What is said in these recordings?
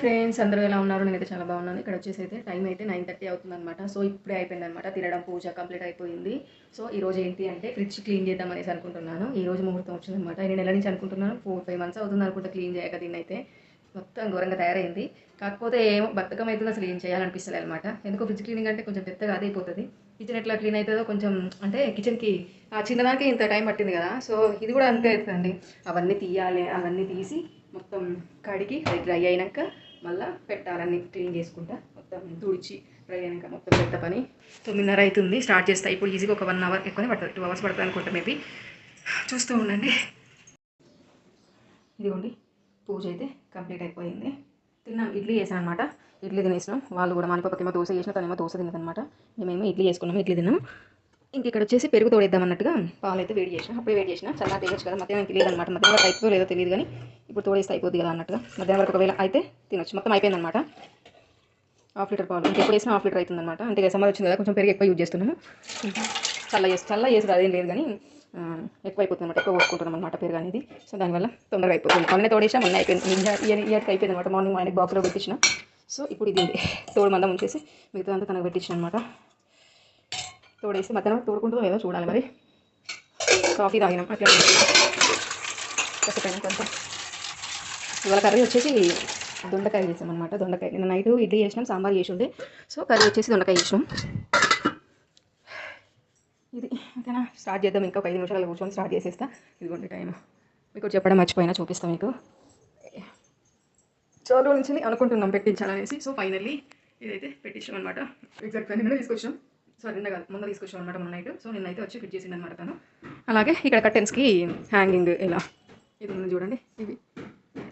Friends అందరూ ఎలా ఉన్నారు? నేనైతే చాలా బాగున్నాను. ఇక్కడ వచ్చేసి అయితే టైం అయితే నైన్ థర్టీ అవుతుందన్నమాట. సో ఇప్పుడే అయిపోయింది అనమాట తినడం పూజ కంప్లీట్ అయిపోయింది. సో ఈ రోజు ఏంటి అంటే ఫ్రిడ్జ్ క్లీన్ చేద్దాం అనేసి అనుకుంటున్నాను. ఈ రోజు ముహూర్తం వచ్చిందనమాట నేను ఎలా నుంచి అనుకుంటున్నాను. ఫోర్ ఫైవ్ మంత్స్ అవుతుంది అనుకుంటా క్లీన్ చేయక దీన్ని అయితే మొత్తం ఘోరంగా తయారైంది. కాకపోతే ఏమో బతకం అవుతుంది అసలు ఏం చేయాలనిపిస్తుంది అనమాట ఎందుకో ఫ్రిడ్జ్ క్లీనింగ్ అంటే కొంచెం పెద్దగా అదే అయిపోతుంది. కిచెన్ ఎట్లా క్లీన్ అవుతుందో కొంచెం అంటే కిచెన్కి ఆ చిన్నదానికి ఇంత టైం పట్టింది కదా. సో ఇది కూడా అంతే అవుతుందండి. అవన్నీ తీయాలి అవన్నీ తీసి మొత్తం కడిగి అది డ్రై అయినాక మళ్ళీ పెట్టాలని క్లీన్ చేసుకుంటా. మొత్తం తుడిచి ఫ్రై అయినాక మొత్తం పెద్ద పని. తొమ్మిదిన్నర అవుతుంది స్టార్ట్ చేస్తా. ఇప్పుడు ఈజీగా ఒక వన్ అవర్ ఎక్కువనే పడుతుంది టూ అవర్స్ పడుతుంది అనుకుంటా మేబీ చూస్తూ ఉండండి. ఇదిగోండి పూజ అయితే కంప్లీట్ అయిపోయింది. తిన్నాం ఇడ్లీ చేసాను అనమాట ఇడ్లీ తినేసినాం. వాళ్ళు కూడా మన దోశ చేసిన తనేమో దోశ తిన్నదనమాట మేమేమో ఇడ్లీ చేసుకున్నాము ఇడ్లీ తిన్నాం ఇంక ఇక్కడ వచ్చేసి పెరుగు తోడేద్దాం అన్నట్టుగా పాలు అయితే వేడి చేసిన. అప్పుడే వేడి చేసిన. చల్లా తీయచ్చు కదా. మధ్యాహ్నం తెలియదు అనమాట మధ్యాహ్నం వరకు అయిపోతుందో లేదో తెలియదు కానీ ఇప్పుడు తోడేస్తే అయిపోద్ది కదా అన్నట్టుగా. మధ్యాహ్నం వరకు ఒకవేళ అయితే తినొచ్చు. మొత్తం అయిపోయిందనమాట హాఫ్ లీటర్ పాలు. ఇంకెప్పుడు వేసినా హాఫ్ లీటర్ అవుతుందన్నమాట అంటే సమ్మర్ వచ్చింది కదా. కొంచెం పెరుగు ఎక్కువ యూజ్ చేస్తున్నాము. చల్ల చేసి చల్ల చేసేది అదేం లేదు కానీ ఎక్కువ అయిపోతుంది అనమాట ఎక్కువ పోసుకుంటున్నాం అనమాట పెరుగు అనేది. సో దానివల్ల తొందరగా అయిపోతుంది. మొన్న తోడేసినా మొన్న అయిపోయింది. ఇయర్ ఇయర్కి అయిపోయింది అనమాట మార్నింగ్ మా ఆయనకి బాక్స్లో పెట్టించిన. సో ఇప్పుడు ఇది తోడు మందం ఉంచేసి మిగతా అంతా తనకు పెట్టించిన అనమాట తోడేసి మధ్యాహ్నం తోడుకుంటుందో ఏదో చూడాలి మరి. కాఫీ తాగినాం అట్లా కాసేపు కొంచెం. ఇవాళ కర్రీ వచ్చేసి దొండకాయ చేసాం అనమాట దొండకాయ. నిన్న నైట్ ఇడ్లీ చేసినాం సాంబార్ చేసి ఉండే సో కర్రీ వచ్చేసి దొండకాయ చేసినాం. ఇది ఓకేనా? స్టార్ట్ చేద్దాం ఇంకా ఒక ఐదు నిమిషాలు కూర్చొని స్టార్ట్ చేసేస్తా. ఇదిగోండి టైం మీకు చెప్పడం మర్చిపోయినా చూపిస్తాను మీకు. చాలా రోజుల నుంచి అనుకుంటున్నాం పెట్టించాలనేసి. సో ఫైనల్లీ ఇదైతే పెట్టించాం అనమాట ఎగ్జాక్ట్గా నిన్న తీసుకొచ్చాం సారీ నిన్న కాదు మొన్న తీసుకొచ్చాం అనమాట మొన్న నైట్. సో నిన్నైతే వచ్చి ఫిట్ చేసింది అనమాట తను. అలాగే ఇక్కడ కర్టెన్స్కి హ్యాంగింగ్ ఇలా ఇది ఉంది చూడండి ఇవి.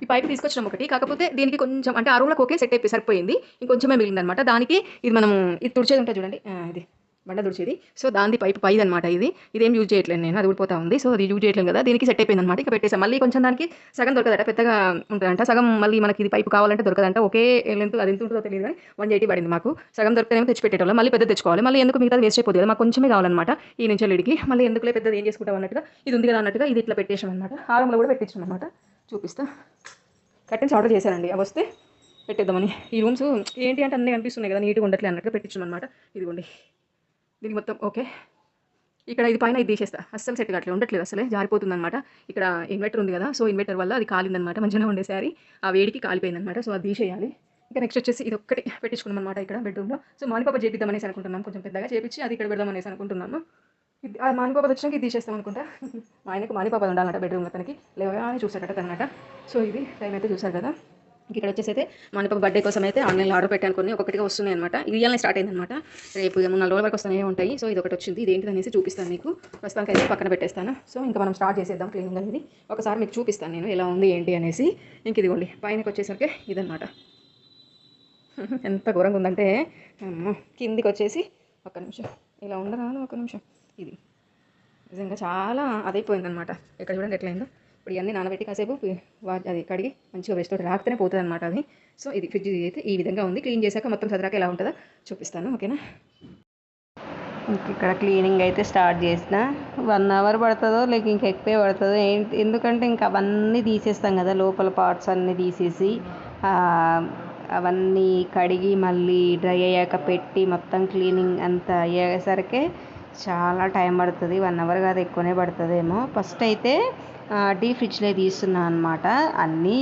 ఈ పైప్ తీసుకొచ్చాం ఒకటి. కాకపోతే దీనికి కొంచెం అంటే ఆ రూమ్లకు ఓకే సెట్ అయిపోయి సరిపోయింది. ఇంకొంచెమే మిగిలింది అనమాట దానికి ఇది మనం ఇది తుడిచేది ఉంటుంది చూడండి. ఇది. బండ దుడిచేది సో దాని పైప్ పైది అనమాట ఇది. ఇదేం యూజ్ చేయట్లేదు నేను. అది ఊడిపోతా ఉంది. సో అది యూజ్ చేయట్లేదు కదా. దీనికి సెట్ అయిపోయింది అనమాట ఇక పెట్టేసాం మళ్ళీ కొంచెం దానికి సగం దొరకదట. పెద్దగా ఉంటుందంట. సగం మళ్ళీ మనకి ఇది పైపు కావాలంటే దొరకదంట. ఒకే లెంత్ అది ఎంత ఉంటుందో తెలియదు కానీ వన్ ఎయిటీ పడింది మాకు. సగం దొరికితేనేమో తెచ్చి పెట్టేటోళ్ళం. మళ్ళీ పెద్ద తెచ్చుకోవాలి. మళ్ళీ ఎందుకు మిగతా వేస్ట్ అయిపోతుంది కదా? మాకు కొంచెమే కావాలన్నమాట ఈ నుంచి లీడికి. మళ్ళీ ఎందుకులే పెద్దది ఏం చేసుకుంటాం అన్నట్టుగా. ఇది ఉంది కదా అన్నట్టుగా ఇది ఇట్లా పెట్టేసాం అనమాట ఆరంలో కూడా పెట్టించాం అనమాట చూపిస్తా. కర్టెన్స్ ఆర్డర్ చేశానండి అవి వస్తే పెట్టేద్దామని. ఈ రూమ్స్ ఏంటి అంటే అన్నీ కనిపిస్తున్నాయి కదా నీట్గా ఉండట్లే అన్నట్టుగా పెట్టించాం అనమాట ఇదిగోండి. దీనికి మొత్తం ఓకే. ఇక్కడ ఇది పైన ఇది తీసేస్తా. అస్సలు సెట్ కావట్లేదు. ఉండట్లేదు అసలే జారిపోతుంది అనమాట ఇక్కడ ఇన్వర్టర్ ఉంది కదా. సో ఇన్వర్టర్ వల్ల అది కాలిందనమాట మంచిగా ఉండేసారి ఆ వేడికి కాలిపోయిందనమాట సో అది తీసేయాలి. ఇంకా నెక్స్ట్ వచ్చేసి ఇది ఒక్కటి పెట్టించుకున్నాం అనమాట ఇక్కడ బెడ్రూమ్లో సో మానిపాప చేపిద్దాం అనేసి అనుకుంటున్నాం. కొంచెం పెద్దగా చేపించి అది ఇక్కడ పెడదాం అనేసి అనుకుంటున్నాము. ఇది ఆ మానిపాప వచ్చినాక ఇది తీసేస్తాం అనుకుంటా. మా ఆయనకు మానిపాప ఉండాలన్నమాట బెడ్రూమ్లో తనకి లేవగానే చూసారట అనమాట సో ఇది టైం అయితే చూసారు కదా. ఇక్కడ వచ్చేసి అయితే మానిపాప బర్త్డే కోసం అయితే ఆన్లైన్లో ఆర్డర్ పెట్టాను కొన్ని. ఒకటిగా వస్తున్నాయి అనమాట రియల్నే ఇవాళ స్టార్ట్ అయిందనమాట రేపు మూడు నాలుగు రోజుల వరకు వస్తూనే ఉంటాయి. సో ఇది ఒకటి వచ్చింది. ఇది ఏంటిది అనేసి చూపిస్తాను మీకు. ప్రస్తుతానికి అయితే పక్కన పెట్టేస్తాను. సో ఇంకా మనం స్టార్ట్ చేసేద్దాం క్లీనింగ్ అనేది. ఒకసారి మీకు చూపిస్తాను నేను ఎలా ఉంది ఏంటి అనేసి. ఇంక ఇదిగోండి పైనకి వచ్చేసరికి ఇదనమాట ఎంత ఘోరంగా ఉందంటే కిందికి వచ్చేసి ఒక నిమిషం. ఇలా ఉండరాను ఒక నిమిషం. ఇది. నిజంగా చాలా అదైపోయిందనమాట ఇక్కడ చూడండి ఎట్లయిందో. ఇప్పుడు ఇవన్నీ నానబెట్టి కాసేపు అది కడిగి మంచిగా వేస్ట్ రాకతేనే పోతుంది అనమాట అది. సో ఇది ఫ్రిడ్జ్ అయితే ఈ విధంగా ఉంది. క్లీన్ చేశాక మొత్తం చదరాక ఎలా ఉంటుందో చూపిస్తాను ఓకేనా? ఇక్కడ క్లీనింగ్ అయితే స్టార్ట్ చేసిన. వన్ అవర్ పడుతుందో లేక ఇంకా ఎక్కువే పడుతుందో ఏంటి ఎందుకంటే ఇంకా అవన్నీ తీసేస్తాం కదా లోపల పార్ట్స్ అన్నీ తీసేసి అవన్నీ కడిగి మళ్ళీ డ్రై అయ్యాక పెట్టి మొత్తం క్లీనింగ్ అంతా అయ్యేసరికి చాలా టైం పడుతుంది. వన్ అవర్ కాదు ఎక్కువనే పడుతుందేమో. ఫస్ట్ అయితే డీ ఫ్రిడ్జ్లో తీస్తున్నాను అనమాట అన్నీ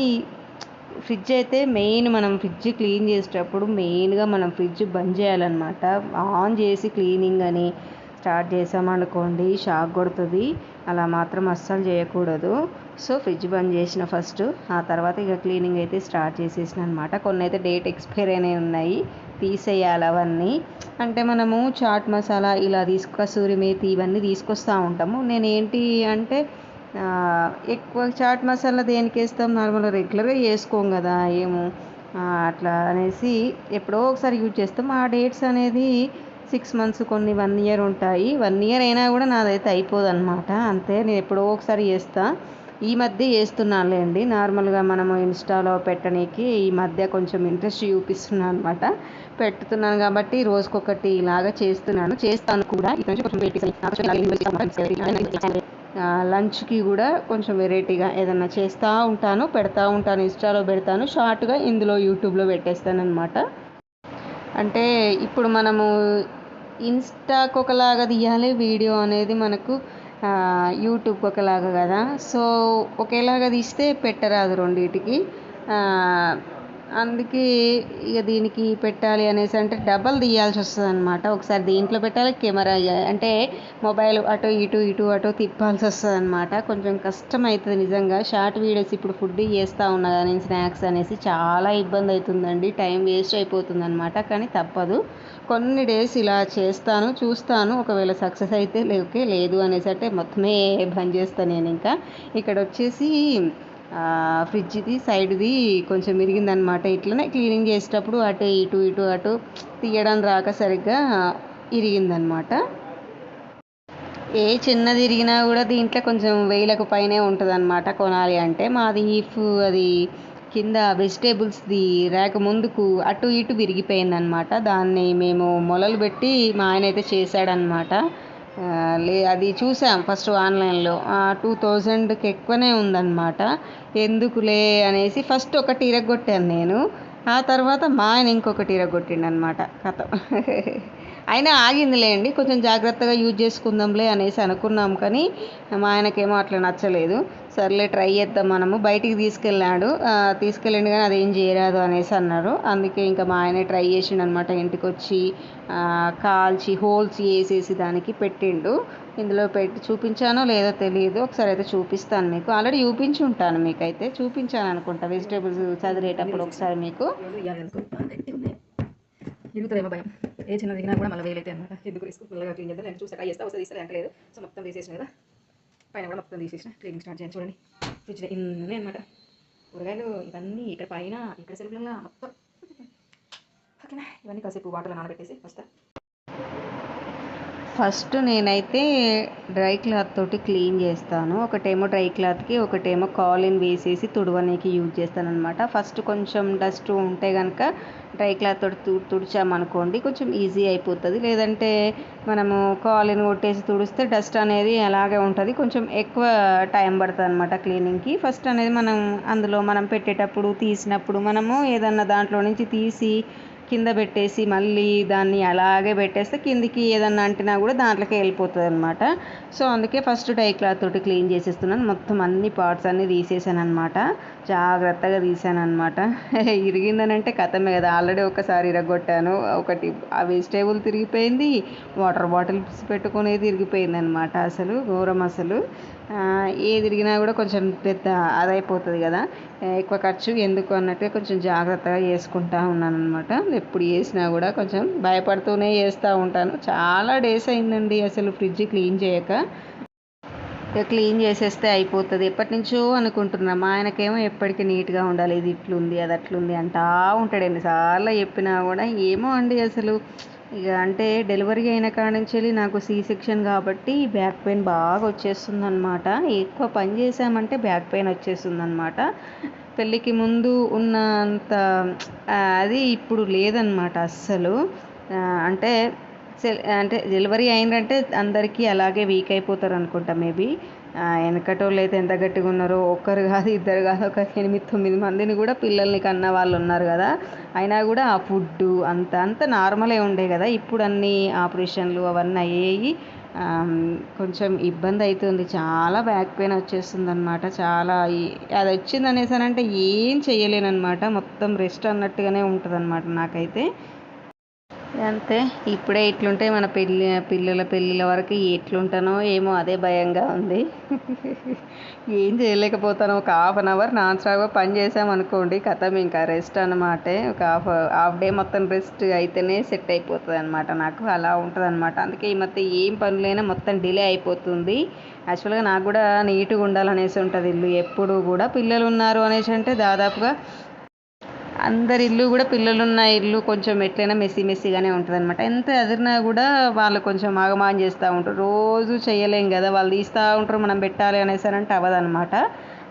ఫ్రిడ్జ్ అయితే మెయిన్ మనం ఫ్రిడ్జ్ క్లీన్ చేసేటప్పుడు మెయిన్గా మనం ఫ్రిడ్జ్ బంద్ చేయాలన్నమాట. ఆన్ చేసి క్లీనింగ్ అని స్టార్ట్ చేసామనుకోండి షాక్ కొడుతుంది. అలా మాత్రం అస్సలు చేయకూడదు. సో ఫ్రిడ్జ్ బంద్ చేసిన ఫస్ట్. ఆ తర్వాత ఇక క్లీనింగ్ అయితే స్టార్ట్ చేసేసిన అనమాట కొన్ని అయితే డేట్ ఎక్స్పైర్ అయినవి ఉన్నాయి. తీసేయాలి అవన్నీ. అంటే మనము చాట్ మసాలా ఇలా తీసుకు కసూరి మేతి ఇవన్నీ తీసుకొస్తూ ఉంటాము. నేను ఏంటి అంటే ఎక్కువ చాట్ మసాలా దేనికి వేస్తాం? నార్మల్గా రెగ్యులర్గా వేసుకోం కదా ఏమో. అట్లా అనేసి ఎప్పుడో ఒకసారి యూజ్ చేస్తాం. ఆ డేట్స్ అనేది సిక్స్ మంత్స్ కొన్ని వన్ ఇయర్ ఉంటాయి. వన్ ఇయర్ అయినా కూడా నాదైతే అయిపోదు అనమాట అంతే నేను ఎప్పుడో ఒకసారి చేస్తా ఈ మధ్య చేస్తున్నానులేండి నార్మల్గా మనము ఇన్స్టాలో పెట్టనీకి ఈ మధ్య కొంచెం ఇంట్రెస్ట్ చూపిస్తున్నాను అనమాట పెట్టుతున్నాను కాబట్టి రోజుకొకటి ఇలాగా చేస్తున్నాను. చేస్తాను కూడా. ఇక్కడ నుంచి కొంచెం లంచ్కి కూడా కొంచెం వెరైటీగా ఏదన్నా చేస్తూ ఉంటాను పెడతా ఉంటాను ఇన్స్టాలో పెడతాను. షార్ట్గా ఇందులో యూట్యూబ్లో పెట్టేస్తాను అనమాట అంటే ఇప్పుడు మనము ఇన్స్టాకు ఒకలాగా తీయాలి వీడియో అనేది మనకు యూట్యూబ్ యూట్యూబ్కి ఒకలాగా కదా. సో ఒకేలాగా తీస్తే పెట్టరాదు రెండింటికి. అందుకే ఇక దీనికి పెట్టాలి అనేసి అంటే డబల్ తీయాల్సి వస్తుంది అనమాట ఒకసారి దీంట్లో పెట్టాలి కెమెరా అంటే మొబైల్ అటు ఇటు ఇటు అటు తిప్పాల్సి వస్తుంది అనమాట కొంచెం కష్టం అవుతుంది నిజంగా. షార్ట్ వీడియోస్ ఇప్పుడు ఫుడ్ చేస్తూ ఉన్నా కానీ స్నాక్స్ అనేసి చాలా ఇబ్బంది అవుతుందండి. టైం వేస్ట్ అయిపోతుంది అనమాట కానీ తప్పదు. కొన్ని డేస్ ఇలా చేస్తాను చూస్తాను. ఒకవేళ సక్సెస్ అయితే లేకే లేదు అనేసి అంటే మొత్తమే బంద్ చేస్తాను నేను ఇంకా. ఇక్కడ వచ్చేసి ఫ్రిడ్జ్ది సైడ్ది కొంచెం ఇరిగిందనమాట ఇట్లనే క్లీనింగ్ చేసేటప్పుడు అటు ఇటు ఇటు అటు తీయడం రాక సరిగ్గా ఇరిగిందనమాట ఏ చిన్నది ఇరిగినా కూడా దీంట్లో కొంచెం వేలకు పైనే ఉంటుందన్నమాట కొనాలి అంటే. మాది ఈఫ్ అది కింద వెజిటేబుల్స్ది ర్యాక్ ముందుకు అటు ఇటు విరిగిపోయిందనమాట దాన్ని మేము మొలలు పెట్టి మా ఆయన అయితే చేశాడనమాట లే అది చూసాం ఫస్ట్ ఆన్లైన్లో. టూ థౌజండ్కి ఎక్కువనే ఉందన్నమాట. ఎందుకులే అనేసి ఫస్ట్ ఒకటి ఇరగొట్టాను నేను. ఆ తర్వాత మా ఆయన ఇంకొకటి ఇరగొట్టిండు అనమాట కథ. అయినా ఆగిందిలేండి. కొంచెం జాగ్రత్తగా యూజ్ చేసుకుందాంలే అనేసి అనుకున్నాం కానీ మా ఆయనకేమో అట్లా నచ్చలేదు. సర్లే ట్రై చేద్దాం మనము. బయటికి తీసుకెళ్ళాడు. తీసుకెళ్ళండి కానీ అదేం చేయరాదు అనేసి అన్నారు. అందుకే ఇంకా మా ఆయనే ట్రై చేసిండు అనమాట ఇంటికి వచ్చి కాల్చి హోల్స్ వేసేసి దానికి పెట్టిండు. ఇందులో పెట్టి చూపించానో లేదో తెలియదు ఒకసారి అయితే చూపిస్తాను మీకు. ఆల్రెడీ చూపించి ఉంటాను మీకైతే. చూపించాను అనుకుంటా. వెజిటేబుల్స్ చదివేటప్పుడు ఒకసారి మీకు. భయం. ఏ చిన్న దిగినా కూడా మళ్ళీ వేలైతే అనమాట ఎందుకు రిస్క్ పిల్లగా క్లీన్ చేద్దాం. నేను చూసాక చేస్తా వస్తే తీస్తే లేదు సో మొత్తం తీసేసిన కదా. పైన కూడా మొత్తం తీసేసిన. క్లీనింగ్ స్టార్ట్ చేయండి చూడండి. ఫ్రిడ్జ్ ఇన్ని అనమాట కూరగాయలు ఇవన్నీ ఇక్కడ పైన ఇక్కడ సెల్ఫ్లంగా మొత్తం. ఓకేనా? ఇవన్నీ కాసేపు వాటర్లో నానబెట్టేసి వస్తా. ఫస్ట్ నేనైతే డ్రై క్లాత్ తోటి క్లీన్ చేస్తాను. ఒకటేమో డ్రై క్లాత్కి ఒకటేమో కాలిన్ వేసేసి తుడవనీకి యూజ్ చేస్తాను అనమాట ఫస్ట్ కొంచెం డస్ట్ ఉంటే కనుక డ్రై క్లాత్ తోటి తు తుడిచామనుకోండి కొంచెం ఈజీ అయిపోతుంది. లేదంటే మనము కాలిన్ కొట్టేసి తుడిస్తే డస్ట్ అనేది అలాగే ఉంటుంది. కొంచెం ఎక్కువ టైం పడుతుంది అనమాట క్లీనింగ్కి. ఫస్ట్ అనేది మనం అందులో మనం పెట్టేటప్పుడు తీసినప్పుడు మనము ఏదన్నా దాంట్లో నుంచి తీసి కింద పెట్టేసి మళ్ళీ దాన్ని అలాగే పెట్టేస్తే కిందికి ఏదన్నా అంటినా కూడా దాంట్లోకి వెళ్ళిపోతుంది అనమాట సో అందుకే ఫస్ట్ డై క్లాత్ తోటి క్లీన్ చేసేస్తున్నాను. మొత్తం అన్ని పార్ట్స్ అన్నీ తీసేసాను అనమాట జాగ్రత్తగా తీసాను అనమాట ఇరిగిందనంటే కథమే కదా. ఆల్రెడీ ఒకసారి ఇరగొట్టాను. ఒకటి ఆ వెజిటేబుల్ తిరిగిపోయింది. వాటర్ బాటిల్స్ పెట్టుకునేది తిరిగిపోయింది అనమాట అసలు. ఘోరం అసలు. ఏ ఏది తిరిగినా కూడా కొంచెం పెద్ద అదైపోతుంది కదా. ఎక్కువ ఖర్చు ఎందుకు అన్నట్టుగా కొంచెం జాగ్రత్తగా చేసుకుంటా ఉన్నాను అనమాట ఎప్పుడు చేసినా కూడా కొంచెం భయపడుతూనే చేస్తూ ఉంటాను. చాలా డేస్ అయిందండి అసలు ఫ్రిడ్జ్ క్లీన్ చేయక. ఇక క్లీన్ చేసేస్తే అయిపోతుంది. ఎప్పటి నుంచో అనుకుంటున్నా మా ఆయనకేమో ఎప్పటికీ నీట్గా ఉండాలి ఇది ఇట్లుంది అది అట్లుంది అంటా ఉంటాడు. ఎన్నిసార్లు చెప్పినా కూడా ఏమో అండి అసలు. ఇక అంటే డెలివరీ అయిన కాడ నుంచి వెళ్ళి నాకు సీ సెక్షన్ కాబట్టి బ్యాక్ పెయిన్ బాగా వచ్చేస్తుంది అనమాట ఎక్కువ పని చేసామంటే బ్యాక్ పెయిన్ వచ్చేస్తుంది అనమాట పెళ్ళికి ముందు ఉన్నంత అది ఇప్పుడు లేదనమాట అస్సలు. అంటే సెల్ అంటే డెలివరీ అయిందంటే అందరికీ అలాగే వీక్ అయిపోతారు అనుకుంటా మేబీ వెనకటోళ్ళు అయితే ఎంత గట్టిగా ఉన్నారో ఒక్కరు కాదు ఇద్దరు కాదు ఒక ఎనిమిది తొమ్మిది మందిని కూడా పిల్లల్ని కన్న వాళ్ళు ఉన్నారు కదా. అయినా కూడా ఆ ఫుడ్ అంత అంత నార్మలే ఉండే కదా. ఇప్పుడు అన్ని ఆపరేషన్లు అవన్నీ అయ్యాయి. కొంచెం ఇబ్బంది అవుతుంది చాలా బ్యాక్ పెయిన్ వచ్చేస్తుంది అనమాట చాలా అది వచ్చింది అనేసానంటే ఏం చేయలేను అనమాట మొత్తం రెస్ట్ అన్నట్టుగానే ఉంటుంది అనమాట నాకైతే. అంతే. ఇప్పుడే ఇట్లుంటే మన పెళ్ళి పిల్లల పెళ్ళిళ్ళ వరకు ఎట్లుంటానో ఏమో అదే భయంగా ఉంది. ఏం చేయలేకపోతాను. ఒక హాఫ్ అన్ అవర్ నాన్ స్టాప్గా పని చేసామనుకోండి కథం ఇంకా రెస్ట్ అన్నమాట. ఒక హాఫ్ హాఫ్ డే మొత్తం రెస్ట్ అయితేనే సెట్ అయిపోతుంది అనమాట నాకు. అలా ఉంటుంది అనమాట అందుకే ఈ మధ్య ఏం పనులైనా మొత్తం డిలే అయిపోతుంది. యాక్చువల్గా నాకు కూడా నీట్గా ఉండాలనేసి ఉంటుంది ఇల్లు. ఎప్పుడు కూడా పిల్లలు ఉన్నారు అనేసి అంటే దాదాపుగా అందరి ఇల్లు కూడా పిల్లలున్న ఇల్లు కొంచెం ఎట్లయినా మెస్సీ మెస్సీగానే ఉంటుంది అనమాట ఎంత ఎదిరినా కూడా వాళ్ళు కొంచెం ఆగమాన్ చేస్తూ ఉంటారు. రోజు చేయలేం కదా వాళ్ళు తీస్తూ ఉంటారు మనం పెట్టాలి అనేసి అంటే అవ్వదనమాట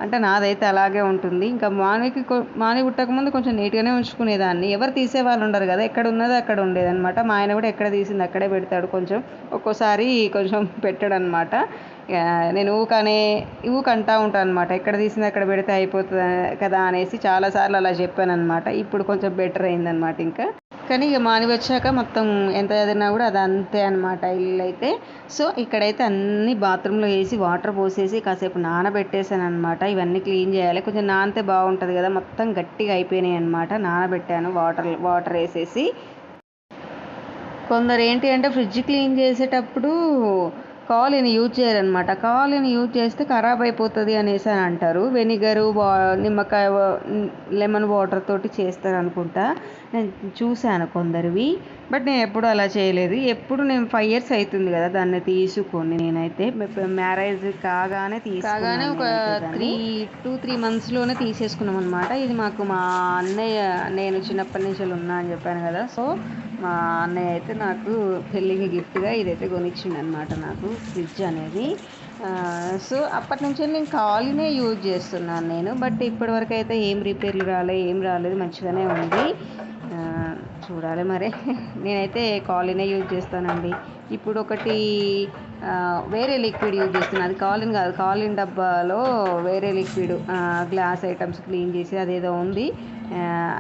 అంటే నాదైతే అలాగే ఉంటుంది. ఇంకా మానికి మాని పుట్టకముందు కొంచెం నీట్గానే ఉంచుకునేదాన్ని. ఎవరు తీసే వాళ్ళు ఉండరు కదా ఎక్కడ ఉన్నదో అక్కడ ఉండేదన్నమాట. మా ఆయన కూడా ఎక్కడ తీసింది అక్కడే పెడతాడు కొంచెం. ఒక్కోసారి కొంచెం పెట్టాడు అనమాట నేను ఊకనే ఊకంటా ఉంటాను అనమాట ఎక్కడ తీసింది అక్కడ పెడితే అయిపోతుంది కదా అనేసి చాలాసార్లు అలా చెప్పాను అనమాట ఇప్పుడు కొంచెం బెటర్ అయిందనమాట ఇంకా. కానీ ఇక మాని వచ్చాక మొత్తం ఎంత చదివినా కూడా అది అంతే అనమాట ఇల్లు అయితే. సో ఇక్కడైతే అన్ని బాత్రూంలో వేసి వాటర్ పోసేసి కాసేపు నానబెట్టేసాను అనమాట ఇవన్నీ క్లీన్ చేయాలి. కొంచెం నానితే బాగుంటుంది కదా. మొత్తం గట్టిగా అయిపోయినాయి అనమాట నానబెట్టాను వాటర్ వాటర్ వేసేసి. కొందరు ఏంటి అంటే ఫ్రిడ్జ్ క్లీన్ చేసేటప్పుడు కాలిని యూజ్ చేయరనమాట. కాలిని యూజ్ చేస్తే ఖరాబ్ అయిపోతుంది అనేసి అని అంటారు. వెనిగరు వా నిమ్మకాయ లెమన్ వాటర్ తోటి చేస్తారు అనుకుంటా. నేను చూశాను కొందరివి. బట్ నేను ఎప్పుడు అలా చేయలేదు. ఎప్పుడు నేను ఫైవ్ ఇయర్స్ అవుతుంది కదా దాన్ని తీసుకొని నేనైతే. మ్యారేజ్ కాగానే కాగానే ఒక త్రీ టూ త్రీ మంత్స్లోనే తీసేసుకున్నాం అనమాట ఇది మాకు మా అన్నయ్య నేను చిన్నప్పటి నుంచి ఉన్నా అని చెప్పాను కదా. సో మా అన్నయ్య అయితే నాకు పెళ్ళికి గిఫ్ట్గా ఇదైతే కొనిచ్చిండు అనమాట నాకు ఫ్రిడ్జ్ అనేది. సో అప్పటి నుంచి నేను కాలినే యూజ్ చేస్తున్నాను నేను బట్ ఇప్పటివరకు అయితే ఏం రిపేర్లు రాలేదు ఏం రాలేదు మంచిగానే ఉంది. చూడాలి మరి. నేనైతే కాలినే యూజ్ చేస్తానండి. ఇప్పుడు ఒకటి వేరే లిక్విడ్ యూజ్ చేస్తున్నాను అది కాలిన్ కాదు కాలిన్ డబ్బాలో వేరే లిక్విడ్ గ్లాస్ ఐటమ్స్ క్లీన్ చేసి అదేదో ఉంది.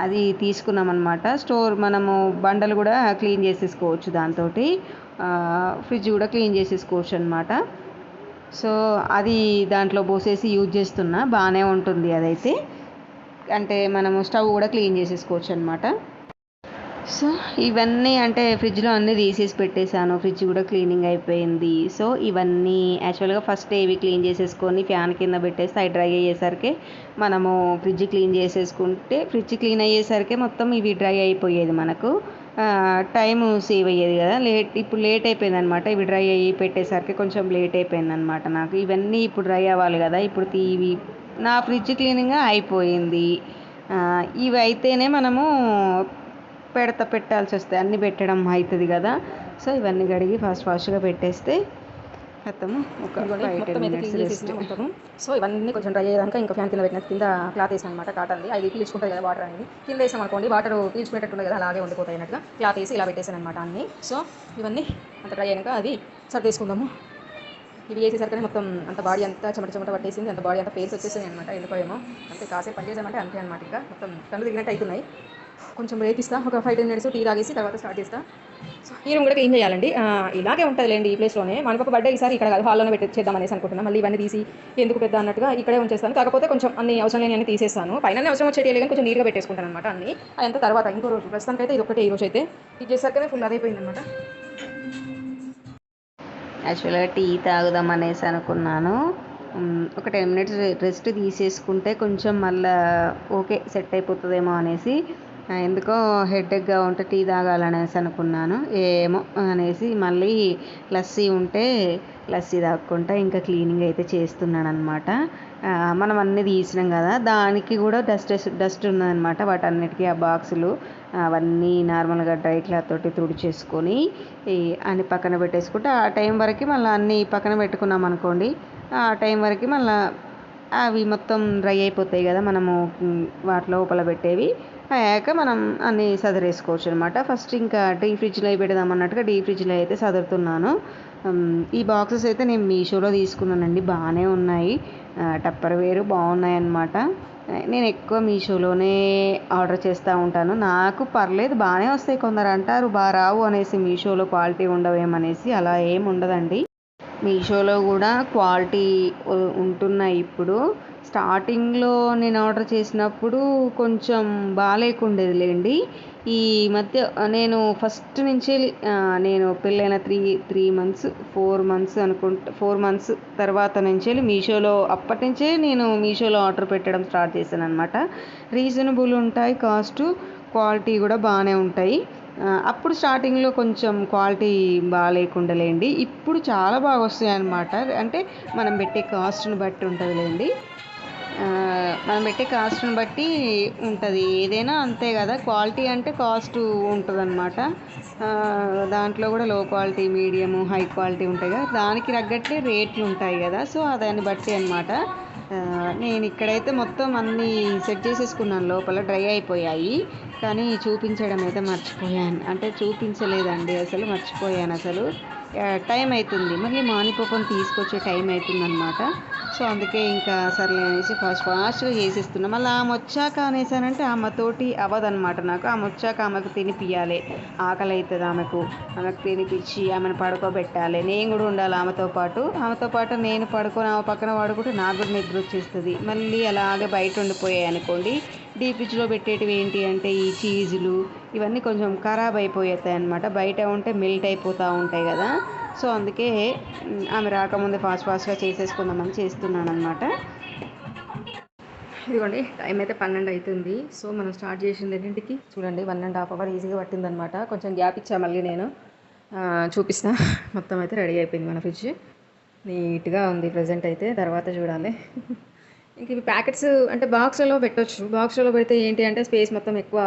అది తీసుకున్నాం అనమాట స్టోర్ మనము బండలు కూడా క్లీన్ చేసేసుకోవచ్చు దాంతో ఫ్రిడ్జ్ కూడా క్లీన్ చేసేసుకోవచ్చు అనమాట సో అది దాంట్లో పోసేసి యూజ్ చేస్తున్నా. బాగానే ఉంటుంది అదైతే. అంటే మనము స్టవ్ కూడా క్లీన్ చేసేసుకోవచ్చు అనమాట సో ఇవన్నీ అంటే ఫ్రిడ్జ్లో అన్నీ తీసేసి పెట్టేశాను. ఫ్రిడ్జ్ కూడా క్లీనింగ్ అయిపోయింది. సో ఇవన్నీ యాక్చువల్గా ఫస్ట్ ఇవి క్లీన్ చేసేసుకొని ఫ్యాన్ కింద పెట్టేస్తే అవి డ్రై అయ్యేసరికి మనము ఫ్రిడ్జ్ క్లీన్ చేసేసుకుంటే ఫ్రిడ్జ్ క్లీన్ అయ్యేసరికి మొత్తం ఇవి డ్రై అయిపోయేది మనకు. టైం సేవ్ అయ్యేది కదా. లేట్ ఇప్పుడు లేట్ అయిపోయింది అనమాట ఇవి డ్రై అయ్యి పెట్టేసరికి కొంచెం లేట్ అయిపోయింది అనమాట నాకు. ఇవన్నీ ఇప్పుడు డ్రై అవ్వాలి కదా. ఇప్పుడు ఇవి నా ఫ్రిడ్జ్ క్లీనింగ్ అయిపోయింది. ఇవి అయితేనే మనము పెడత పెట్టాల్సి వస్తాయి అన్నీ పెట్టడం అవుతుంది కదా. సో ఇవన్నీ కడిగి ఫాస్ట్ ఫాస్ట్గా పెట్టేస్తే మొత్తము ఒక సో ఇవన్నీ కొంచెం డ్రై అయ్యేదాకా ఇంకా ఫ్యాన్ కింద పెట్టిన కింద క్లాత్ వేసిన అనమాట కాటన్ది అది పీల్చుకుంటుంది కదా వాటర్ అనేది. కింద వేసాం అనుకోండి వాటర్ పీల్చుకునేటట్టు కదా అలాగే ఉండిపోతాయి అన్నట్టుగా. క్లాత్ వేసి ఇలా పెట్టేసాను అనమాట అన్ని. సో ఇవన్నీ అంత డ్రై అయినాక అది సర్దేసుకుందాము. ఇవి వేసేసరికి మొత్తం అంత బాడీ అంతా చెమట చెమట పట్టేసింది అంత బాడీ అంతా ఫేస్ వచ్చేసింది అనమాట ఎందుకో ఏమో అంతే కాసేపు పని చేసామంటే అంతే అనమాట ఇంకా. మొత్తం కళ్ళు తిరిగినట్టు అవుతున్నాయి. కొంచెం బ్రేక్ ఇస్తా. ఒక ఫైవ్ టెన్ మినిట్స్ టీ తాగేసి తర్వాత స్టార్ట్ చేస్తా. సో ఈ రూమ్ కూడా క్లీన్ చేయాలండి. ఇలాగే ఉంటుందిలేండి ఈ ప్లేస్లోనే మనకు ఒక బర్త్డే ఈసారి ఇక్కడ కాదు హాల్లోనే పెట్టి చేద్దాం అనేసి అనుకుంటున్నాను మళ్ళీ ఇవన్నీ తీసి ఎందుకు పెద్ద అన్నట్టుగా ఇక్కడే ఉంచేస్తాను. కాకపోతే కొంచెం అన్ని అవసరం లేని అన్ని తీసేస్తాను. పైన అవసరం వచ్చేటి కానీ కొంచెం నీట్గా పెట్టేసుకుంటాను అనమాట అన్ని. అదంతా తర్వాత ఇంకో రోజు. ప్రస్తుతానికి అయితే ఇది ఒకటే ఈ రోజు అయితే. ఇది చేసరికనే ఫుల్ అదైపోయింది అనమాట యాక్చువల్గా టీ తాగుదాం అనేసి అనుకున్నాను. ఒక టెన్ మినిట్స్ రెస్ట్ తీసేసుకుంటే కొంచెం మళ్ళా ఓకే సెట్ అయిపోతుందేమో అనేసి ఎందుకో హెడ్ఏక్గా ఉంటే టీ తాగాలనేసి అనుకున్నాను. ఏమో అనేసి మళ్ళీ లస్సీ ఉంటే లస్సీ తాక్కుంటా ఇంకా క్లీనింగ్ అయితే చేస్తున్నాను అనమాట మనం అన్నీ తీసినాం కదా దానికి కూడా డస్ట్ డస్ట్ ఉన్నదనమాట వాటన్నిటికీ ఆ బాక్సులు అవన్నీ నార్మల్గా డ్రై క్లాత్ తోటి తుడిచేసుకొని అన్ని పక్కన పెట్టేసుకుంటే ఆ టైం వరకు మళ్ళీ అన్నీ పక్కన పెట్టుకున్నాం అనుకోండి ఆ టైం వరకు మళ్ళీ అవి మొత్తం డ్రై అయిపోతాయి కదా మనము మ్, వాటి లోపల పెట్టేవి. అయ్యాక మనం అన్నీ సదరేసుకోవచ్చు అనమాట ఫస్ట్ ఇంకా డీ ఫ్రిడ్జ్లో పెడదాం అన్నట్టుగా డీ ఫ్రిడ్జ్లో అయితే సదురుతున్నాను. ఈ బాక్సెస్ అయితే నేను మీషోలో తీసుకున్నానండి. బాగానే ఉన్నాయి. టప్పర్ వేరు బాగున్నాయి అన్నమాట. నేను ఎక్కువ మీషోలోనే ఆర్డర్ చేస్తూ ఉంటాను. నాకు పర్లేదు బాగానే వస్తాయి కొందరు అంటారు. బాగా రావు అనేసి మీషోలో క్వాలిటీ ఉండవేమనేసి అలా ఏం ఉండదండి. మీషోలో కూడా క్వాలిటీ ఉంటున్నాయి ఇప్పుడు. స్టార్టింగ్లో నేను ఆర్డర్ చేసినప్పుడు కొంచెం బాగాలేకుండేది లేండి ఈ మధ్య నేను ఫస్ట్ నుంచి నేను పెళ్ళైన three three months four months అనుకుంటా ఫోర్ మంత్స్ తర్వాత నుంచి మీషోలో అప్పటి నుంచే నేను మీషోలో ఆర్డర్ పెట్టడం స్టార్ట్ చేశాను అనమాట రీజనబుల్ ఉంటాయి కాస్ట్ క్వాలిటీ కూడా బాగానే ఉంటాయి. అప్పుడు స్టార్టింగ్లో కొంచెం క్వాలిటీ బాగాలేకుండలేండి. ఇప్పుడు చాలా బాగా వస్తాయి అనమాట అంటే మనం పెట్టే కాస్ట్ని బట్టి ఉంటుందిలేండి. మనం పెట్టే కాస్ట్ని బట్టి ఉంటుంది. ఏదైనా అంతే కదా క్వాలిటీ అంటే కాస్ట్ ఉంటుందన్నమాట. దాంట్లో కూడా లో క్వాలిటీ మీడియం హై క్వాలిటీ ఉంటాయి కదా దానికి తగ్గట్టే రేట్లు ఉంటాయి కదా సో దాన్ని బట్టి అనమాట నేను ఇక్కడైతే మొత్తం అన్నీ సెట్ చేసేసుకున్నాను లోపల డ్రై అయిపోయాయి. కానీ చూపించడం అయితే మర్చిపోయాను. అంటే చూపించలేదండి అసలు మర్చిపోయాను అసలు. టైం అవుతుంది మళ్ళీ మానిపోకం తీసుకొచ్చే టైం అవుతుందన్నమాట సో అందుకే ఇంకా సర్లే అనేసి ఫాస్ట్ ఫాస్ట్గా చేసేస్తున్నాం. మళ్ళీ ఆమె వచ్చాక అనేసానంటే ఆమెతోటి అవ్వదన్నమాట నాకు. ఆమె వచ్చాక ఆమెకు తినిపియాలి ఆకలి అవుతుంది ఆమెకు. ఆమెకు తినిపించి ఆమెను పడుకోబెట్టాలి. నేను కూడా ఉండాలి ఆమెతో పాటు. ఆమెతో పాటు నేను పడుకొని ఆమె పక్కన పడుకుంటే నాకు కూడా నిద్ర వచ్చేస్తుంది. మళ్ళీ అలాగే బయట ఉండిపోయాయి అనుకోండి. డీప్ ఫ్రిడ్జ్లో పెట్టేటివి ఏంటి అంటే ఈ చీజులు ఇవన్నీ కొంచెం ఖరాబ్ అయిపోతాయి అనమాట బయట ఉంటే మెల్ట్ అయిపోతూ ఉంటాయి కదా. సో అందుకే ఆమె రాకముందే ఫాస్ట్ ఫాస్ట్గా చేసేసుకుందామని చేస్తున్నాను అనమాట ఇదిగోండి టైం అయితే పన్నెండు అవుతుంది సో మనం స్టార్ట్ చేసింది ఎన్నింటికి చూడండి వన్ అండ్ హాఫ్ అవర్ ఈజీగా పట్టిందనమాట కొంచెం గ్యాప్ ఇచ్చా మళ్ళీ నేను. చూపిస్తా. మొత్తం అయితే రెడీ అయిపోయింది మన ఫ్రిడ్జ్. నీట్గా ఉంది ప్రజెంట్ అయితే. తర్వాత చూడాలి. ఇంక ఇవి ప్యాకెట్స్ అంటే బాక్స్లలో పెట్టొచ్చు. బాక్స్లలో పెడితే ఏంటి అంటే స్పేస్ మొత్తం ఎక్కువ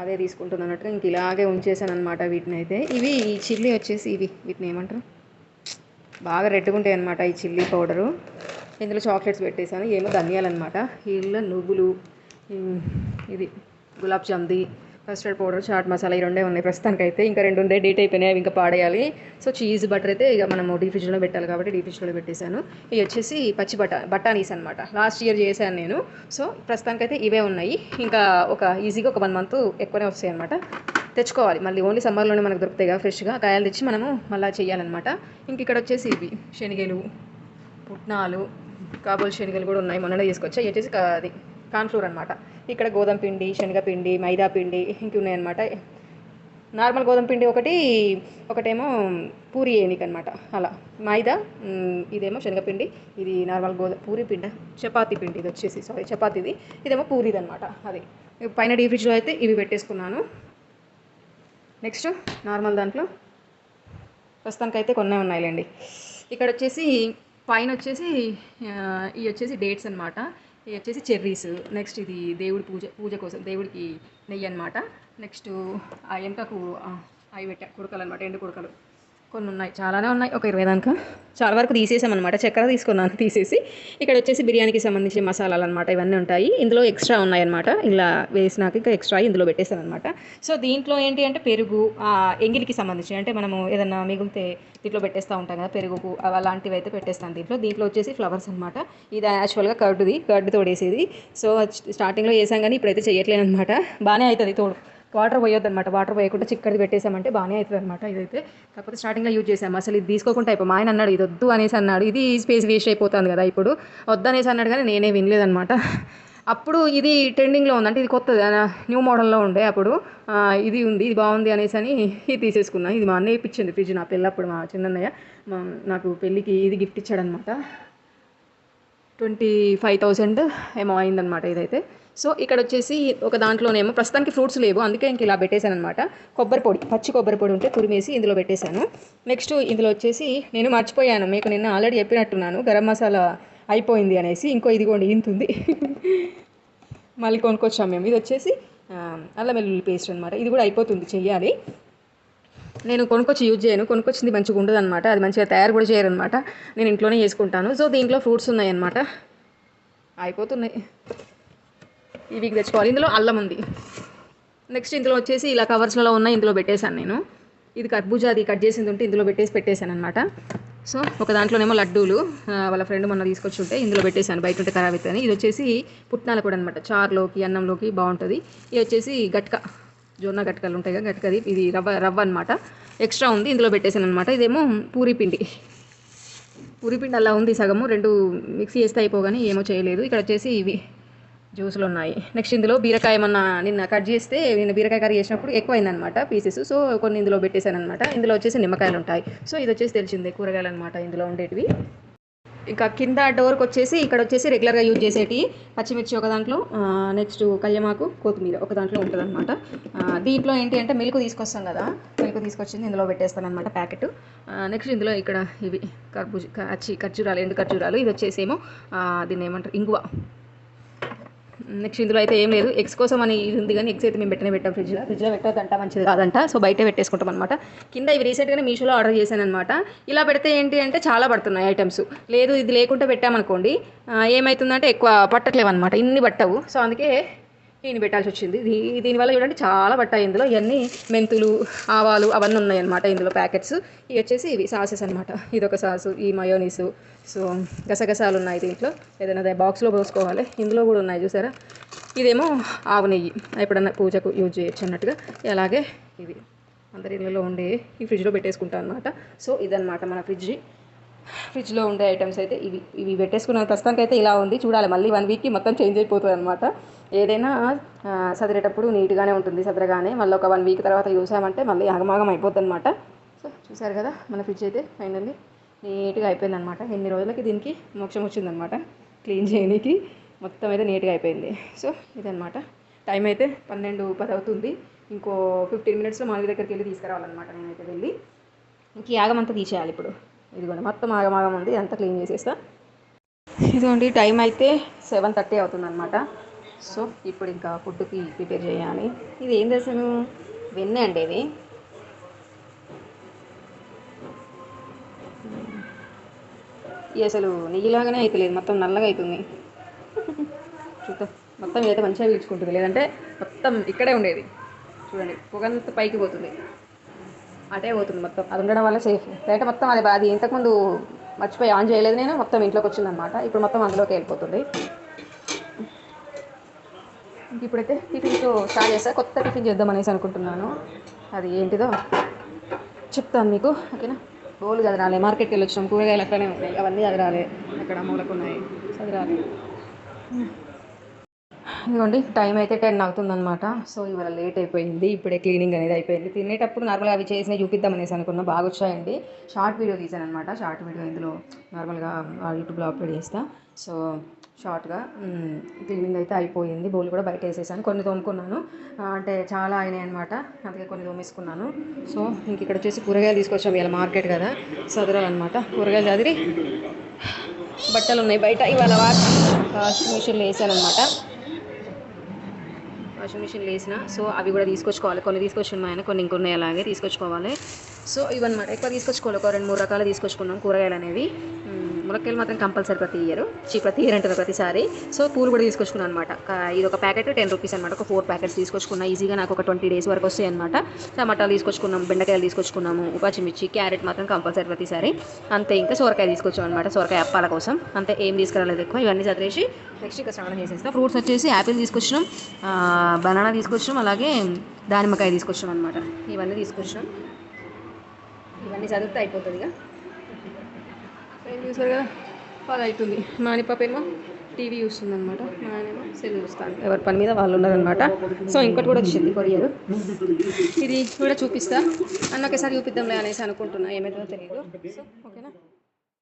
అదే తీసుకుంటుంది అన్నట్టుగా ఇంక ఇలాగే ఉంచేసాను అనమాట వీటిని అయితే ఇవి ఈ చిల్లీ వచ్చేసి ఇవి. వీటిని ఏమంటారు? బాగా రెడ్గా ఉంటాయి అనమాట ఈ చిల్లీ పౌడరు. ఇందులో చాక్లెట్స్ పెట్టేశాను. ఏమో ధనియాలు అనమాట వీళ్ళు నువ్వులు ఇది గులాబ్ జామ్ది. కస్టర్డ్ పౌడర్ చాట్ మసాలా ఈ రెండే ఉన్నాయి ప్రస్తుతానికి అయితే ఇంకా రెండు ఉండే డేట్ అయిపోయినాయి అవి ఇంకా పాడేయాలి. సో చీజ్ బటర్ అయితే ఇక మనము డీ ఫ్రిడ్జ్లో పెట్టాలి కాబట్టి డీ ఫ్రిడ్జ్లో పెట్టేశాను. ఇవి వచ్చేసి పచ్చి బటా బఠానీస్ అనమాట లాస్ట్ ఇయర్ చేశాను నేను. సో ప్రస్తుతానికి అయితే ఇవే ఉన్నాయి. ఇంకా ఒక ఈజీగా ఒక వన్ మంత్ ఎక్కువనే వస్తాయి అనమాట తెచ్చుకోవాలి. మళ్ళీ ఓన్లీ సమ్మర్లోనే మనకు దొరుకుతాయి కదా ఫ్రెష్గా. కాయలు తెచ్చి మనము మళ్ళీ చేయాలన్నమాట. ఇంక ఇక్కడ వచ్చేసి ఇవి. శనగలు పుట్నాలు కాబోలు శనగలు కూడా ఉన్నాయి. మొన్ననే తీసుకొచ్చా. ఇవి వచ్చేసి అది కాన్ఫ్లూర్ అనమాట ఇక్కడ గోధుమ పిండి శనగపిండి మైదా పిండి ఇంక ఉన్నాయన్నమాట నార్మల్ గోధుమ పిండి ఒకటి ఒకటేమో పూరి వేయనికి అనమాట అలా. మైదా ఇదేమో శనగపిండి ఇది నార్మల్ గోధుమ పూరి పిండి చపాతి పిండి ఇది వచ్చేసి సారీ చపాతీది. ఇదేమో పూరిది అనమాట అది. పైన డీ ఫ్రిడ్జ్లో అయితే ఇవి పెట్టేసుకున్నాను. నెక్స్ట్ నార్మల్ దాంట్లో ప్రస్తుతానికైతే కొన్నే ఉన్నాయిలేండి. ఇక్కడ వచ్చేసి పైన వచ్చేసి ఇవి వచ్చేసి డేట్స్ అనమాట ఇవి వచ్చేసి చెర్రీస్. నెక్స్ట్ ఇది దేవుడి పూజ పూజ కోసం దేవుడికి నెయ్యి అనమాట నెక్స్ట్ ఆ ఎంటకు అవి పెట్టా కుడకలు అనమాట ఎండు కుడకలు. కొన్ని ఉన్నాయి చాలానే ఉన్నాయి. ఒక ఇరవై దాకా చాలా వరకు తీసేసామన్నమాట చక్కెర తీసుకున్నాను తీసేసి. ఇక్కడ వచ్చేసి బిర్యానీకి సంబంధించిన మసాలాలు అనమాట ఇవన్నీ ఉంటాయి. ఇందులో ఎక్స్ట్రా ఉన్నాయన్నమాట ఇలా వేసినాక ఇంకా ఎక్స్ట్రా ఇందులో పెట్టేసాను అనమాట సో దీంట్లో ఏంటి అంటే పెరుగు ఆ, ఎంగిలికి సంబంధించి అంటే మనము ఏదన్నా మిగిలితే దీంట్లో పెట్టేస్తూ ఉంటాం కదా పెరుగుకు అలాంటివి అయితే పెట్టేస్తాను దీంట్లో. దీంట్లో వచ్చేసి ఫ్లవర్స్ అనమాట ఇది యాక్చువల్గా కర్డ్ది. కర్డ్ తోడేసేది. సో స్టార్టింగ్లో వేసాం కానీ ఇప్పుడైతే చేయట్లేదు అనమాట బాగానే అవుతుంది తోడు. వాటర్ పోయొద్దనమాట వాటర్ పోయకుండా చిక్కడిది పెట్టేసామంటే బాగానే అవుతుంది అనమాట ఇదైతే. కాకపోతే స్టార్టింగ్లో యూజ్ చేసాము. అసలు ఇది తీసుకోకుండా అయిపో మా ఆయన అన్నాడు ఇది వద్దు అనేసి అన్నాడు. ఇది స్పేస్ వేస్ట్ అయిపోతుంది కదా ఇప్పుడు. వద్దనేసి అన్నాడు కానీ నేనే వినలేదనమాట అప్పుడు ఇది ట్రెండింగ్లో ఉంది అంటే ఇది కొత్తది. న్యూ మోడల్లో ఉండే అప్పుడు. ఇది ఉంది ఇది బాగుంది అనేసి అని ఇది తీసేసుకున్నాను ఇది మా అన్నయ్య ఇప్పించింది ఫ్రిడ్జ్ నా పెళ్ళప్పుడు మా చిన్నన్నయ్య. మా నాకు పెళ్ళికి ఇది గిఫ్ట్ ఇచ్చాడనమాట ట్వంటీ ఫైవ్ థౌజండ్ ఏమో అయిందనమాట ఇదైతే. సో ఇక్కడ వచ్చేసి ఒక దాంట్లోనేమో ప్రస్తుతానికి ఫ్రూట్స్ లేవు. అందుకే ఇంక ఇలా పెట్టేశాను అనమాట కొబ్బరి పొడి పచ్చి కొబ్బరి పొడి ఉంటే తురిమేసి ఇందులో పెట్టేశాను. నెక్స్ట్ ఇందులో వచ్చేసి నేను మర్చిపోయాను. మీకు నిన్న ఆల్రెడీ చెప్పినట్టున్నాను. గరం మసాలా అయిపోయింది అనేసి ఇంకో ఇదిగోండి ఇంతుంది. మళ్ళీ కొనుక్కొచ్చాము మేము. ఇది వచ్చేసి అల్లం వెల్లుల్లి పేస్ట్ అనమాట ఇది కూడా అయిపోతుంది చెయ్యాలి. నేను కొనుక్కొచ్చి యూజ్ చేయను. కొనుక్కొచ్చింది మంచిగా ఉండదు అనమాట అది మంచిగా తయారు కూడా చేయరు అనమాట నేను ఇంట్లోనే చేసుకుంటాను. సో దీంట్లో ఫ్రూట్స్ ఉన్నాయి అనమాట అయిపోతున్నాయి. ఈ వీక్ తెచ్చుకోవాలి. ఇందులో అల్లం ఉంది. నెక్స్ట్ ఇందులో వచ్చేసి ఇలా కవర్స్లలో ఉన్న ఇందులో పెట్టేశాను నేను. ఇది కర్బూజా అది కట్ చేసింది ఉంటే ఇందులో పెట్టేసి పెట్టేశాను అనమాట సో ఒక దాంట్లోనేమో లడ్డూలు వాళ్ళ ఫ్రెండ్ మొన్న తీసుకొచ్చి ఉంటే ఇందులో పెట్టేశాను బయట ఉంటే ఖరాబ్ అవుతుంది ఇది వచ్చేసి పుట్నాల కూడా అనమాట చారులోకి అన్నంలోకి బాగుంటుంది. ఇది వచ్చేసి గట్క. జొన్న గట్కలు ఉంటాయి కదా గట్కది ఇది రవ్వ రవ్వ అనమాట ఎక్స్ట్రా ఉంది ఇందులో పెట్టేశాను అనమాట ఇదేమో పూరి పిండి. పూరి పిండి అలా ఉంది సగము రెండు మిక్సీ వేస్తే అయిపోగానే ఏమో చేయలేదు. ఇక్కడ వచ్చేసి ఇవి జ్యూసులు ఉన్నాయి. నెక్స్ట్ ఇందులో బీరకాయ ఏమన్నా నిన్న కట్ చేస్తే నిన్న బీరకాయ కర్రీ చేసినప్పుడు ఎక్కువైందనమాట పీసెస్ సో కొన్ని ఇందులో పెట్టేశాను అనమాట ఇందులో వచ్చేసి నిమ్మకాయలు ఉంటాయి. సో ఇది వచ్చేసి తెలిసిందే కూరగాయలు అనమాట ఇందులో ఉండేటివి. ఇంకా కింద డోర్కి వచ్చేసి ఇక్కడ వచ్చేసి రెగ్యులర్గా యూజ్ చేసేటి పచ్చిమిర్చి ఒక దాంట్లో నెక్స్ట్ కళ్యమాకు కొత్తిమీర ఒక దాంట్లో ఉంటుంది అనమాట దీంట్లో ఏంటి అంటే మిల్క్ తీసుకొస్తాం కదా మిల్క్ తీసుకొచ్చింది ఇందులో పెట్టేస్తాను అనమాట ప్యాకెట్ నెక్స్ట్ ఇందులో ఇక్కడ ఇవి కర్బూజ అచ్చి ఖర్జూరాలు ఎండు ఖర్జూరాలు ఇది వచ్చేసేమో దీన్ని ఏమంటారు ఇంగువ. నెక్స్ట్ ఇందులో అయితే ఏం లేదు. ఎగ్స్ కోసం అని ఇది ఉంది కానీ ఎగ్స్ అయితే మేము పెట్టిన పెట్టాం. ఫ్రిడ్జ్లో ఫ్రిడ్జ్లో పెట్టదంట మంచిది కాదంట. సో బయట పెట్టేసుకుంటాం అనమాట కింద ఇవి రీసెంట్గానే మీషోలో ఆర్డర్ చేశాను అనమాట ఇలా పెడితే ఏంటి అంటే చాలా పడుతున్నాయి ఐటమ్స్ లేదు ఇది లేకుండా పెట్టామనుకోండి ఏమవుతుందంటే ఎక్కువ పట్టట్లేవు అనమాట ఇన్ని పట్టవు. సో అందుకే ఈయన పెట్టాల్సి వచ్చింది. దీ దీనివల్ల చూడండి చాలా పట్టాయి ఇందులో. ఇవన్నీ మెంతులు ఆవాలు అవన్నీ ఉన్నాయన్నమాట ఇందులో ప్యాకెట్స్. ఇవి వచ్చేసి ఇవి సాసెస్ అనమాట ఇదొక సాసు ఈ మయోనీసు. సో గసగసాలు ఉన్నాయి దీంట్లో. ఏదైనా బాక్స్లో పోసుకోవాలి. ఇందులో కూడా ఉన్నాయి చూసారా? ఇదేమో ఆవు నెయ్యి. ఎప్పుడన్నా పూజకు యూజ్ చేయొచ్చు అన్నట్టుగా. అలాగే ఇవి అందరి ఇళ్ళలో ఉండే ఈ ఫ్రిడ్జ్లో పెట్టేసుకుంటాను అనమాట సో ఇదనమాట మన ఫ్రిడ్జ్. ఫ్రిడ్జ్లో ఉండే ఐటమ్స్ అయితే ఇవి. ఇవి పెట్టేసుకున్నాను. ప్రస్తుతానికి అయితే ఇలా ఉంది. చూడాలి. మళ్ళీ వన్ వీక్కి మొత్తం చేంజ్ అయిపోతుంది అనమాట ఏదైనా సదిరేటప్పుడు నీట్గానే ఉంటుంది సదరగానే. మళ్ళీ ఒక వన్ వీక్ తర్వాత చూసామంటే మళ్ళీ ఆగమాగం అయిపోతుంది అనమాట సో చూసారు కదా మన ఫ్రిడ్జ్ అయితే ఫైనల్లీ నీట్గా అయిపోయింది అనమాట ఎన్ని రోజులకి దీనికి మోక్షం వచ్చిందనమాట క్లీన్ చేయడానికి మొత్తం అయితే నీట్గా అయిపోయింది. సో ఇదనమాట టైం అయితే పన్నెండు పది అవుతుంది ఇంకో ఫిఫ్టీన్ మినిట్స్లో మావి దగ్గరికి వెళ్ళి తీసుకురావాలన్నమాట నేనైతే వెళ్ళి. ఇంక యాగం అంతా తీసేయాలి ఇప్పుడు. ఇదిగోండి మొత్తం ఆగమాగం ఉంది అంతా క్లీన్ చేసేస్తా. ఇదిగోండి టైం అయితే సెవెన్ థర్టీ అవుతుందన్నమాట. సో ఇప్పుడు ఇంకా ఫుడ్కి ప్రిపేర్ చేయాలి. ఇది ఏం చేసాను వెన్నె అండి ఇది. ఇది అసలు నెయ్యిలాగానే అవుతలేదు మొత్తం నల్లగా అవుతుంది చూద్దాం. మొత్తం అయితే మంచిగా పీల్చుకుంటుంది. లేదంటే మొత్తం ఇక్కడే ఉండేది. చూడండి. పొగంత పైకి పోతుంది. అటే పోతుంది మొత్తం. అది ఉండడం వల్ల సేఫ్. లేదంటే మొత్తం అది అది ఇంతకుముందు మర్చిపోయి ఆన్ చేయలేదు నేను. మొత్తం ఇంట్లోకి వచ్చిందనమాట ఇప్పుడు మొత్తం అందులోకి వెళ్ళిపోతుంది. ఇప్పుడైతే టిఫిన్తో స్టార్ట్ చేస్తా. కొత్త టిఫిన్ చేద్దాం అనేసి అనుకుంటున్నాను. అది ఏంటిదో చెప్తాను మీకు ఓకేనా? బోలు చదరాలి మార్కెట్కి వెళ్ళి వచ్చినాం కూరగాయలు అక్కడనే ఉన్నాయి. అవన్నీ చదరాలి అక్కడ మూలకు ఉన్నాయి చదరాలి ఇదిగోండి టైం అయితే టెన్ అవుతుందన్నమాట. సో ఇవాళ లేట్ అయిపోయింది ఇప్పుడే క్లీనింగ్ అనేది అయిపోయింది. తినేటప్పుడు నార్మల్గా అవి చేసిన చూపిద్దాం అనేసి అనుకున్నా బాగా వచ్చాయండి. షార్ట్ వీడియో తీసాను అనమాట షార్ట్ వీడియో ఇందులో నార్మల్గా యూట్యూబ్లో అప్లోడ్ చేస్తా. సో షార్ట్గా క్లీనింగ్ అయితే అయిపోయింది. బౌల్ కూడా బయట వేసేసాను. కొన్ని తోముకున్నాను. అంటే చాలా అయినాయి అనమాట అందుకే కొన్ని తోమేసుకున్నాను. సో ఇంక ఇక్కడ వచ్చేసి కూరగాయలు తీసుకొచ్చాం. ఇలా మార్కెట్ కదా చదరాలన్నమాట కూరగాయలు చదివి బట్టలు ఉన్నాయి బయట. ఇవాళ వాషింగ్ మిషన్లో వేసాను అనమాట వాషింగ్ మిషన్ వేసిన సో అవి కూడా తీసుకొచ్చుకోవాలి. కొన్ని తీసుకొచ్చిన ఆయన కొన్ని ఇంకొన్నాయి అలాగే తీసుకొచ్చుకోవాలి. సో ఇవన్నమాట. ఎక్కువ తీసుకొచ్చుకోవాలి. ఒక రెండు మూడు రకాలు తీసుకొచ్చుకున్నాం కూరగాయలు అనేవి ములక్కాయలు మాత్రం కంపల్సరీ ప్రతి ఇయర్ చీ ప్రతి ఇయర్ అంటే ప్రతిసారి. సో పూలు కూడా తీసుకొచ్చుకున్నాను అనమాట ఇది ఒక ప్యాకెట్ టెన్ రూపీస్ అనమాట ఒక ఫోర్ ప్యాకెట్స్ తీసుకొచ్చుకున్నా. ఈజీగా నాకు ఒక ట్వంటీ డేస్ వరకు వస్తాయి అనమాట టమాటాలు తీసుకొచ్చుకున్నాం బెండకాయలు తీసుకొచ్చుకున్నాము పచ్చిమిర్చి క్యారెట్ మాత్రం కంపల్సరీ ప్రతిసారి. అంతే ఇంకా సొరకాయ తీసుకొచ్చాం అనమాట సొరకాయ అప్పాల కోసం. అంతే ఏం తీసుకురాలేదు ఎక్కువ. ఇవన్నీ చదివేసి నెక్స్ట్ ఇంకా స్నానం చేసేస్తాం ఫ్రూట్స్ వచ్చేసి యాపిల్ తీసుకొచ్చినాం బనానా తీసుకొచ్చినాం అలాగే దానిమ్మకాయ తీసుకొచ్చినాం అనమాట ఇవన్నీ తీసుకొచ్చినాం. ఇవన్నీ చదివితే అయిపోతుంది ఇక. ఏం చూసారు కదా? పది అవుతుంది మానిపాప ఏమో టీవీ చూస్తుంది అనమాట మా ఆయనేమో సెల్ చూస్తాను ఎవరి పని మీద వాళ్ళు ఉన్నారనమాట సో ఇంకోటి కూడా వచ్చింది కొరియర్. ఇది కూడా చూపిస్తా. అన్న ఒకసారి చూపిద్దాంలే అనేసి అనుకుంటున్నా. ఏమైతుందో తెలియదు. సో ఓకేనా?